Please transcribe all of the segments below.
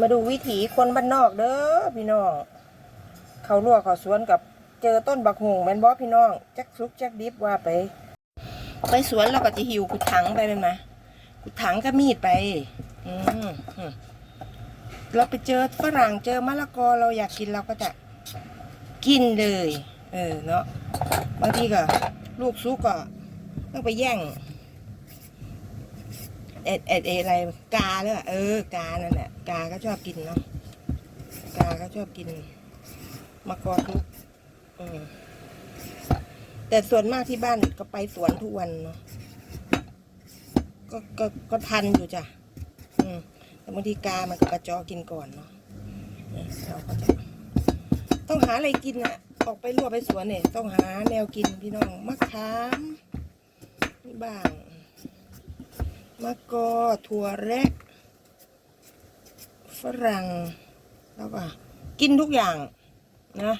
มาดูวิถีคนบ้านนอกเด้อพี่น้อง เขาลวกเขาสวนกับเจอต้นบักหงแมนบอพี่น้องจักซุกจักดิบว่าไป ไปสวนเราก็จะหิวกุดถังไปเป็นไหมกุดถังก็มีดไปอืมอืมเราไปเจอฝรั่งเจอมะละกอเราอยากกินเราก็จะกินเลย เออเนาะบางทีก็ลูกซุกก็ต้องไปแย่ง เอ็ดเอ็ดเออะไรกาเลยอะเออกานั่นแหละกาก็ชอบกินเนาะกาก็ชอบกินมะกอทุกอืมแต่ส่วนมากที่บ้านก็ไปสวนทุกวันเนาะก็ก็ก็ทันอยู่จ้ะอืมแต่บางทีกามันก็กระจอกินก่อนเนาะเราก็จะต้องหาอะไรกินอะออกไปรั่วไปสวนเนี่ย ต้องหาแนวกินพี่น้องมะขามบ้าง มะกอถั่วแระฝรั่งแล้วก็กินทุกอย่างนะ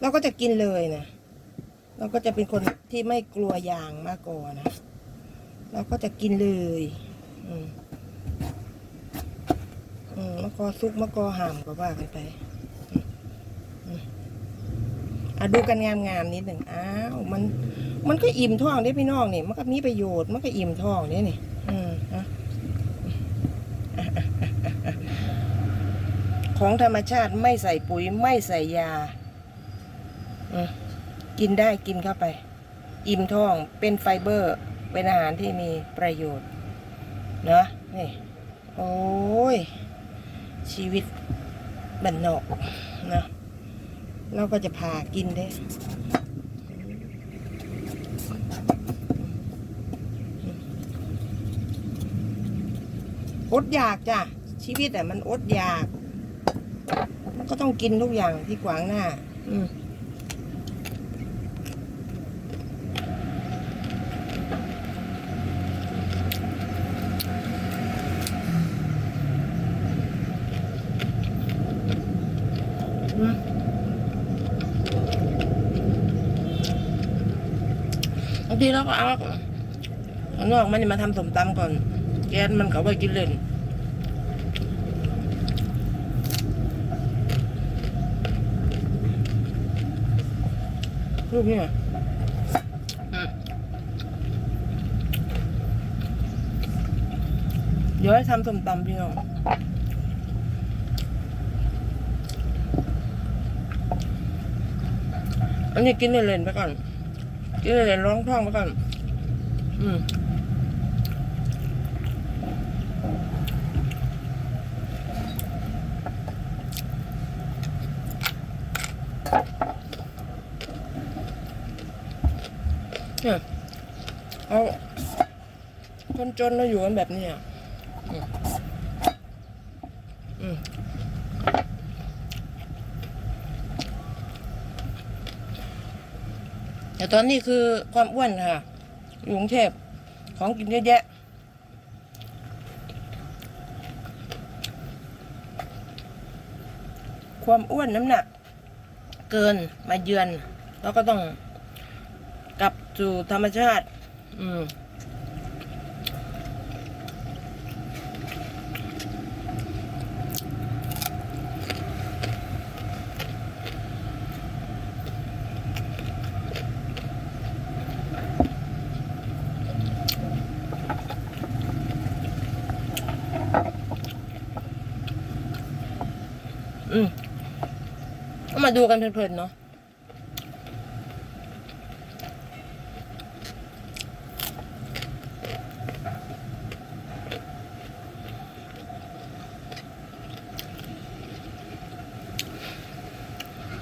เราก็จะกินเลยนะเราก็จะเป็นคนที่ไม่กลัวยางมะกอนะ เราก็จะกินเลยอืมอืมมะกอซุกมะกอห่ามก็ว่ากันไปมอืมอะดูกันงามๆนิดหนึ่งอ้าวมัน มันก็อิ่มท้องได้พี่น้องนี่มันก็มีประโยชน์มันก็อิ่มท้องเนี่ยนี่อืมอะของธรรมชาติไม่ใส่ปุ๋ยไม่ใส่ยาอกินได้กินเข้าไป อิ่มท้องเป็นไฟเบอร์ เป็นอาหารที่มีประโยชน์เนาะนี่ โอ้ย ชีวิตบันนอกนะเราก็จะพากินได้ อดอยากจ้ะ ชีวิตแต่มันอดอยากมันก็ต้องกินทุกอย่างที่ขวางหน้า อืมบางทีเราก็เอาข้างนอกมันมาทำสมตำก่อน แก๊สมันก็เอาไว้กินเล่นลูกเนี่ยอืมเดี๋ยวให้ทำสมตำพี่น้องอันนี้กินเล่นๆไปก่อนกินเล่นๆร้องท้องไปก่อน อืม เนี่ยเอาคนจนเราอยู่กันแบบนี้อะแต่ตอนนี้คือความอ้วนค่ะ อยู่กรุงเทพของกินเยอะแยะ ความอ้วนน้ำหนัก เกินมาเยือน แล้วก็ต้อง สู่ธรรมชาติ อืมอืมมาดูกันเพลินๆเนาะ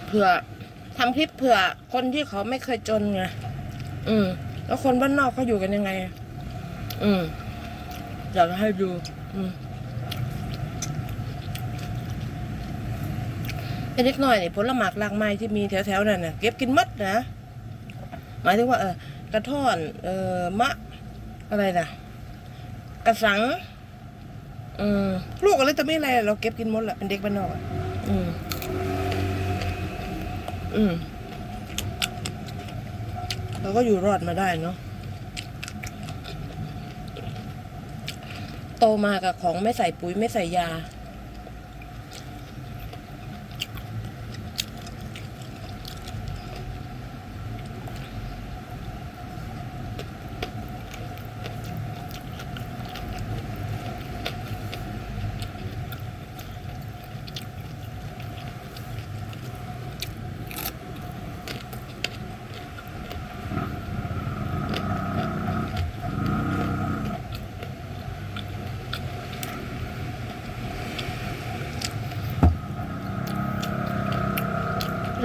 เผื่อทำคลิปเผื่อคนที่เขาไม่เคยจนไงอืม แล้วคนบ้านนอกเขาอยู่กันยังไง อืมอยากให้ดู อืมไอ้เล็กน้อยนี่ผลหมากรากไม้ที่มีแถวๆนั่นน่ะเก็บกินหมัดนะหมายถึงว่าเออกระท่อน เออมะ อะไรนะกระสังอืมลูกอะไรแต่ไม่อะไรเราเก็บกินหมดแหละเป็นเด็กบ้านนอกอะอืม อืมเราก็อยู่รอดมาได้เนาะโตมากับของไม่ใส่ปุ๋ยไม่ใส่ยา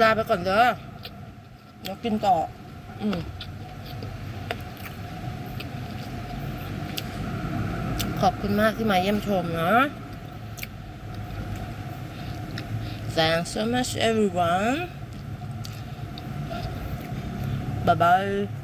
ลาไปก่อนเด้อเดี๋ยวกินต่อ อืมขอบคุณมากที่มาเยี่ยมชมนะ Thanks so much everyone Bye bye